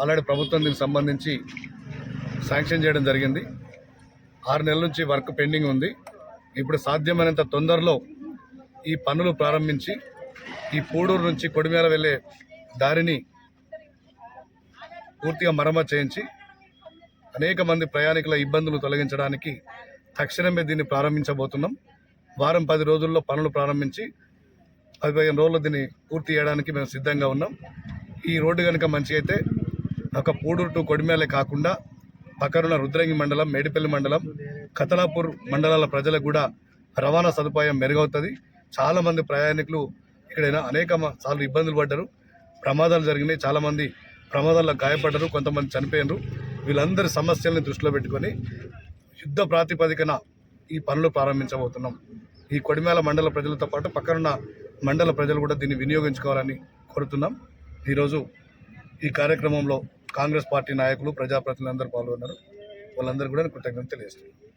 Already ప్రభుత్వం దీనికి సంబంధించి శాంక్షన్ చేయడం జరిగింది. ఆరు నెలల నుంచి వర్క్ పెండింగ్ ఉంది. ఇప్పుడు సాధ్యమైనంత తొందరలో ఈ పనులు ప్రారంభించి ఈ పూడూరు నుంచి కొడిమేర వెళ్ళే దారిని పూర్తిగా మరమ్మతు చేయించి అనేక మంది ప్రయాణికుల ఇబ్బందులు తొలగించడానికి తక్షణమే దీన్ని ప్రారంభించబోతున్నాం. వారం పది రోజుల్లో పనులు ప్రారంభించి పది పదిహేను రోజులు దీన్ని పూర్తి చేయడానికి మేము సిద్ధంగా ఉన్నాం. ఈ రోడ్డు కనుక మంచి అయితే ఒక పూడూరు టు కొడిమేలే కాకుండా పక్కనున్న రుద్రంగి మండలం మేడిపల్లి మండలం కతలాపూర్ మండలాల ప్రజలకు కూడా రవాణా సదుపాయం మెరుగవుతుంది. చాలామంది ప్రయాణికులు ఇక్కడైనా అనేక సార్లు ఇబ్బందులు పడ్డారు. ప్రమాదాలు జరిగినాయి. చాలామంది ప్రమాదాల్లో గాయపడ్డారు. కొంతమంది చనిపోయినారు. వీళ్ళందరి సమస్యల్ని దృష్టిలో పెట్టుకొని యుద్ధ ప్రాతిపదికన ఈ పనులు ప్రారంభించబోతున్నాం. ఈ కొడిమేల మండల ప్రజలతో పాటు పక్కనున్న మండల ప్రజలు కూడా దీన్ని వినియోగించుకోవాలని కోరుతున్నాం. ఈరోజు ఈ కార్యక్రమంలో కాంగ్రెస్ పార్టీ నాయకులు ప్రజాప్రతినిధులు అందరూ పాల్గొన్నారు. వాళ్ళందరూ కూడా కృతజ్ఞత తెలియజేస్తున్నాను.